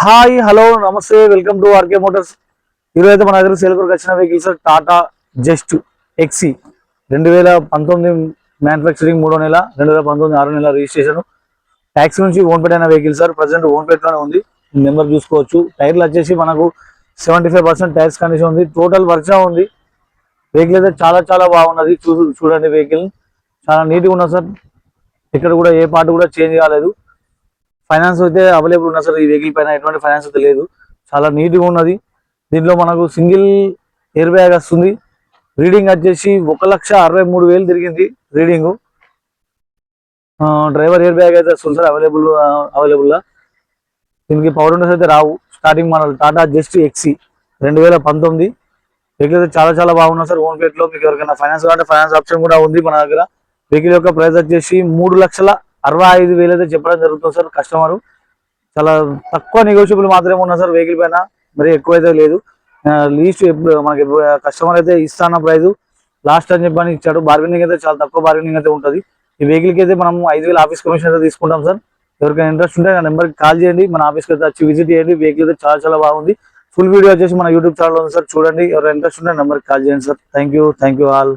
Hi hello నమస్తే welcome to RK motors. ఈరోజు అయితే మన దగ్గర సేల్ వచ్చిన వెహికల్స్ టాటా జస్ట్ ఎక్సీ రెండు వేల పంతొమ్మిది మ్యానుఫ్యాక్చరింగ్ మూడో నెల రెండు వేల పంతొమ్మిది ఆరో నెల రిజిస్ట్రేషన్ ట్యాక్సీ నుంచి ఓన్పేట్ అయిన వెహికల్ సార్ ప్రజెంట్ ఓన్పేట్లోనే ఉంది. నెంబర్ చూసుకోవచ్చు. టైర్లు వచ్చేసి మనకు seventy five percent tyres condition ఉంది టోటల్ వర్షం ఉంది. వెహికల్ అయితే చాలా చాలా బాగున్నది. చూ చూడండి వెహికల్ చాలా నీట్గా ఉన్నది సార్ ఇక్కడ కూడా ఏ పార్ట్ కూడా చేంజ్ కాలేదు. ఫైనాన్స్ అయితే అవైలబుల్ ఉన్నా సార్ ఈ వెహికల్ పైన ఎటువంటి ఫైనాన్స్ అయితే లేదు. చాలా నీట్గా ఉన్నది. దీంట్లో మనకు సింగిల్ ఎయిర్ బ్యాగ్ వస్తుంది. రీడింగ్ వచ్చేసి ఒక లక్ష అరవై మూడు వేలు తిరిగింది రీడింగ్ డ్రైవర్ ఎయిర్ బ్యాగ్ అయితే వస్తుంది సార్ అవైలబుల్ అవైలబుల్గా దీనికి పవర్ విండోస్ అయితే రావు. Starting model Tata just XE రెండు వేల పంతొమ్మిది. వెహికల్ అయితే చాలా చాలా బాగున్నాయి సార్. ఓన్లో మీకు ఎవరికైనా ఫైనాన్స్ కావాలంటే ఫైనాన్స్ ఆప్షన్ కూడా ఉంది మన దగ్గర. వెహికల్ యొక్క ప్రైస్ వచ్చేసి మూడు లక్షల అరవై ఐదు వేలు అయితే చెప్పడం జరుగుతుంది సార్ కస్టమర్. చాలా తక్కువ నెగోషియబుల్ మాత్రమే ఉన్నా సార్ వెహికల్ పైన మరి ఎక్కువ అయితే లేదు లీస్ట్ మనకి కస్టమర్ అయితే ఇస్తాన ప్రైస్ లాస్ట్ అని చెప్పని ఇచ్చాడు. బార్గెనింగ్ అయితే చాలా తక్కువ బార్గెనింగ్ అయితే ఉంటుంది. ఈ వెహికల్కి అయితే మనం ఐదు వేల ఆఫీస్ కమిషన్ అయితే తీసుకుంటాం సార్. ఎవరికైనా ఇంట్రెస్ట్ ఉంటే నా నెంబర్కి కాల్ చేయండి. మన ఆఫీస్కి అయితే వచ్చి విజిట్ చేయండి. వెహికల్ అయితే చాలా చాలా బాగుంది. ఫుల్ వీడియో వచ్చేసి మన యూట్యూబ్ ఛానల్ ఉంది సార్. చూడండి. ఎవరైనా ఇంట్రెస్ట్ ఉంటే నెంబర్కి కాల్ చేయండి sir. Thank you thank you all